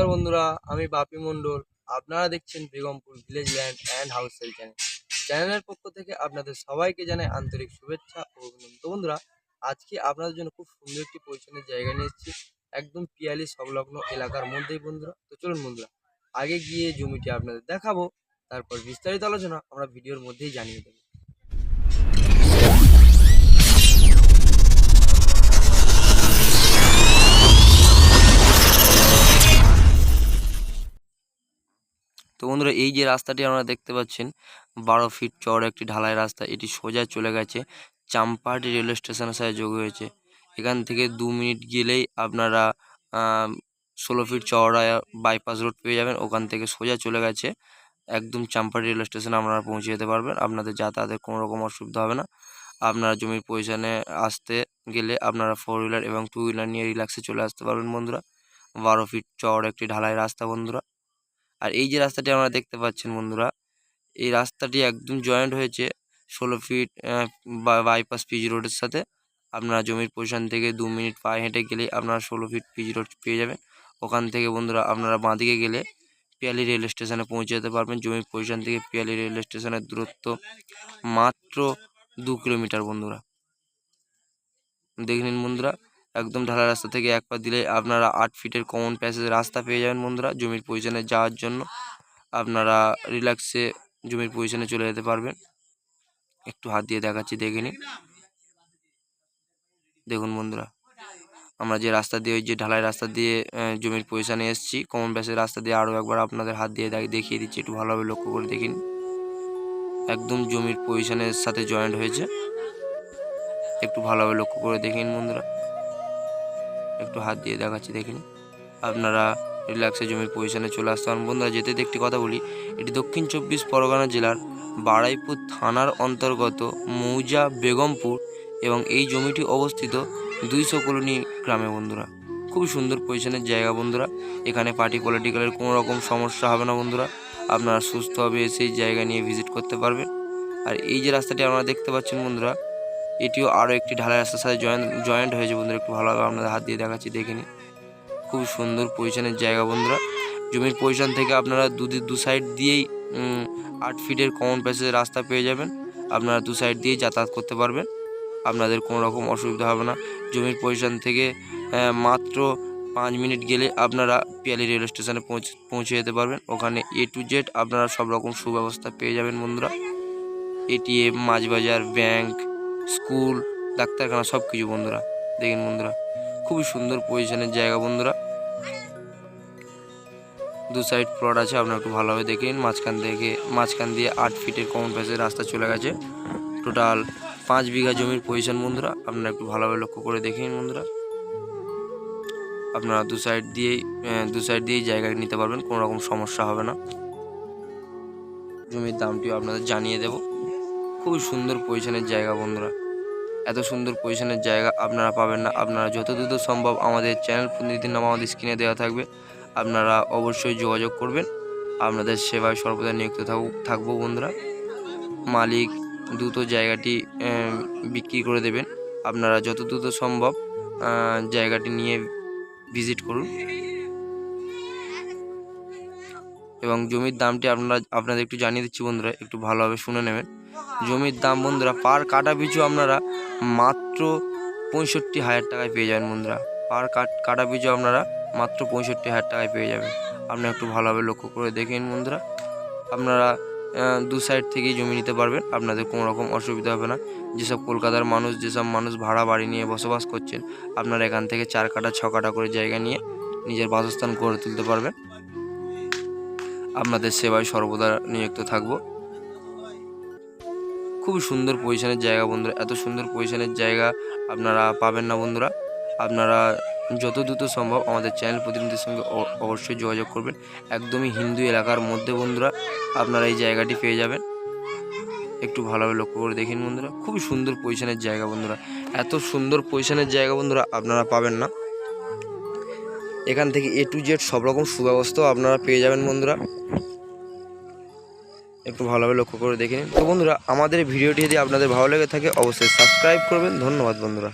নমস্কার বন্ধুরা, আমি বাপি মণ্ডল। আপনারা দেখছেন Begampur village land and house sale channel. চ্যানেলের পক্ষ থেকে আপনাদের সবাইকে জানাই আন্তরিক শুভেচ্ছা ও অভিনন্দন। বন্ধুরা, আজকে আপনাদের জন্য খুব সুন্দর একটি পরিচ্ছন্ন জায়গা নিয়ে এসেছি। একদম পিয়ালি সংলগ্ন এলাকার মধ্যেই বন্ধুরা। তো চলুন বন্ধুরা, আগে গিয়ে জমিটি আপনাদের দেখাবো, তারপর বিস্তারিত আলোচনা আমরা ভিডিওর মধ্যেই জানিয়ে দেবো। তো বন্ধুরা, এই যে রাস্তাটি আপনারা দেখতে পাচ্ছেন, বারো ফিট চওড়া একটি ঢালাই রাস্তা। এটি সোজা চলে গেছে চাম্পাহাটি রেলওয়ে স্টেশনের সাথে যোগ হয়েছে। এখান থেকে দু মিনিট গেলেই আপনারা ষোলো ফিট চওড়া বাইপাস রোড পেয়ে যাবেন। ওখান থেকে সোজা চলে গেছে একদম চাম্পাহাটি রেলওয়ে স্টেশনে আপনারা পৌঁছে যেতে পারবেন। আপনাদের যাতায়াতের কোনো রকম অসুবিধা হবে না। আপনারা জমির পজিশনে আসতে গেলে আপনারা ফোর হুইলার এবং টু হুইলার নিয়ে রিল্যাক্সে চলে আসতে পারবেন বন্ধুরা। বারো ফিট চওড়া একটি ঢালাই রাস্তা বন্ধুরা। আর এই যে রাস্তাটি আমরা দেখতে পাচ্ছেন বন্ধুরা, এই রাস্তাটি একদম জয়েন্ট হয়েছে ষোলো ফিট বাইপাস পিজি রোডের সাথে। আপনারা জমির পজিশন থেকে দু মিনিট পায়ে হেঁটে গেলেই আপনারা ষোলো ফিট পিজি রোড পেয়ে যাবেন। ওখান থেকে বন্ধুরা আপনারা বাঁদিকে গেলে পিয়ালি রেল স্টেশনে পৌঁছে যেতে পারবেন। জমির পজিশন থেকে পিয়ালি রেল স্টেশনের দূরত্ব মাত্র দু কিলোমিটার বন্ধুরা। দেখে নিন বন্ধুরা একদম ঢালা রাস্তা থেকে এক পা দিলে আপনারা আট ফিটের কমন প্যাসেজ রাস্তা পেয়ে যাবেন বন্ধুরা, জমির পজিশনে যাওয়ার জন্য। আপনারা রিল্যাক্সে জমির পজিশনে চলে যেতে পারবেন। একটু হাত দিয়ে দেখাচ্ছি, দেখে নিন। দেখুন বন্ধুরা, আমরা যে রাস্তা দিয়ে, ওই যে ঢালাই রাস্তা দিয়ে জমির পজিশনে এসেছি। কমন প্যাসের রাস্তা দিয়ে আরও একবার আপনাদের হাত দিয়ে দেখিয়ে দিচ্ছি, একটু ভালোভাবে লক্ষ্য করে দেখিন একদম জমির পজিশনের সাথে জয়েন্ট হয়েছে। একটু ভালোভাবে লক্ষ্য করে দেখিন বন্ধুরা। একটু হাত দিয়ে দেখাচ্ছি দেখিন আপনারা রিল্যাক্সে জমির পজিশনে চলে আসতে পারেন। বন্ধুরা, যেতে একটি কথা বলি, এটি দক্ষিণ চব্বিশ পরগনা জেলার বাড়াইপুর থানার অন্তর্গত মৌজা বেগমপুর এবং এই জমিটি অবস্থিত দুইশো কলোনি গ্রামে, বন্ধুরা। খুব সুন্দর পজিশনের জায়গা, বন্ধুরা। এখানে পার্টি পলিটিক্যালের কোনো রকম সমস্যা হবে না, বন্ধুরা। আপনারা সুস্থভাবে সেই জায়গা নিয়ে ভিজিট করতে পারবেন। আর এই যে রাস্তাটি আপনারা দেখতে পাচ্ছেন, বন্ধুরা এটিও আরও একটি ঢালাই রাস্তার সাথে জয়েন্ট জয়েন্ট হয়েছে বন্ধুরা। একটু ভালোভাবে আপনাদের হাত দিয়ে দেখাচ্ছি, দেখে নিন। খুব সুন্দর পজিশনের জায়গা বন্ধুরা। জমির পজিশন থেকে আপনারা দু দি- সাইড দিয়েই আট ফিটের কমন প্যাসেজের রাস্তা পেয়ে যাবেন। আপনারা দু সাইড দিয়েই যাতায়াত করতে পারবেন। আপনাদের কোনো রকম অসুবিধা হবে না। জমির পজিশন থেকে মাত্র পাঁচ মিনিট গেলে আপনারা পিয়ালি রেল স্টেশনে পৌঁছে পৌঁছে যেতে পারবেন। ওখানে এ টু জেড আপনারা সব রকম সুব্যবস্থা পেয়ে যাবেন বন্ধুরা। এটিএম মাছ বাজার ব্যাংক স্কুল, ডাক্তারখানা সব কিছু বন্ধুরা। দেখেন বন্ধুরা, খুবই সুন্দর পজিশনের জায়গা বন্ধুরা। দু সাইড প্লট আছে, আপনারা একটু ভালোভাবে দেখে নিন মাঝখান থেকে, মাঝখান দিয়ে আট ফিটের কমন প্যাসের রাস্তা চলে গেছে। টোটাল পাঁচ বিঘা জমির পজিশন বন্ধুরা, আপনারা একটু ভালোভাবে লক্ষ্য করে দেখে নিন বন্ধুরা। আপনারা দু সাইড দিয়েই দু সাইড দিয়েই জায়গা নিতে পারবেন, কোনো রকম সমস্যা হবে না। জমির দামটিও আপনাদের জানিয়ে দেব। খুবই সুন্দর পজিশনের জায়গা বন্ধুরা। এত সুন্দর পজিশনের জায়গা আপনারা পাবেন না। আপনারা যত দ্রুত সম্ভব আমাদের চ্যানেল প্রতিনিধির নাম আমাদের স্ক্রিনে দেওয়া থাকবে। আপনারা অবশ্যই যোগাযোগ করবেন। আপনাদের সেবায় সর্বদা নিযুক্ত থাকব- থাকব বন্ধুরা। মালিক দ্রুত জায়গাটি বিক্রি করে দেবেন। আপনারা যত দ্রুত সম্ভব জায়গাটি নিয়ে ভিজিট করুন। এবং জমির দামটি আপনারা, আপনাদের একটু জানিয়ে দিচ্ছি বন্ধুরা, একটু ভালোভাবে শুনে নেবেন। জমির দাম বন্ধুরা পার কাটা পিছু আপনারা মাত্র পঁয়ষট্টি হাজার টাকায় পেয়ে যাবেন বন্ধুরা। পার কাট কাটা পিছু আপনারা মাত্র পঁয়ষট্টি হাজার টাকায় পেয়ে যাবেন। আপনারা একটু ভালোভাবে লক্ষ্য করে দেখেন বন্ধুরা। আপনারা দু সাইড থেকেই জমি নিতে পারবেন, আপনাদের কোনো রকম অসুবিধা হবে না। যেসব কলকাতার মানুষ, যেসব মানুষ ভাড়া বাড়ি নিয়ে বসবাস করছেন, আপনারা এখান থেকে চার কাটা ছ কাটা করে জায়গা নিয়ে নিজের বাসস্থান গড়ে তুলতে পারবেন। আপনাদের সেবায় সর্বদা নিযুক্ত থাকব। খুবই সুন্দর পজিশনের জায়গা বন্ধুরা। এত সুন্দর পজিশনের জায়গা আপনারা পাবেন না বন্ধুরা। আপনারা যত দ্রুত সম্ভব আমাদের চ্যানেল প্রতিনিধির সঙ্গে অবশ্যই যোগাযোগ করবেন। একদমই হিন্দু এলাকার মধ্যে বন্ধুরা আপনারা এই জায়গাটি পেয়ে যাবেন। একটু ভালোভাবে লক্ষ্য করে দেখুন বন্ধুরা। খুবই সুন্দর পজিশনের জায়গা বন্ধুরা। এত সুন্দর পজিশনের জায়গা বন্ধুরা আপনারা পাবেন না। এখান থেকে এ টু জেড সব রকম সুব্যবস্থাও আপনারা পেয়ে যাবেন বন্ধুরা। একটু ভালোভাবে লক্ষ্য করে দেখে নিন। তো বন্ধুরা, আমাদের ভিডিওটি যদি আপনাদের ভালো লেগে থাকে, অবশ্যই সাবস্ক্রাইব করবেন। ধন্যবাদ বন্ধুরা।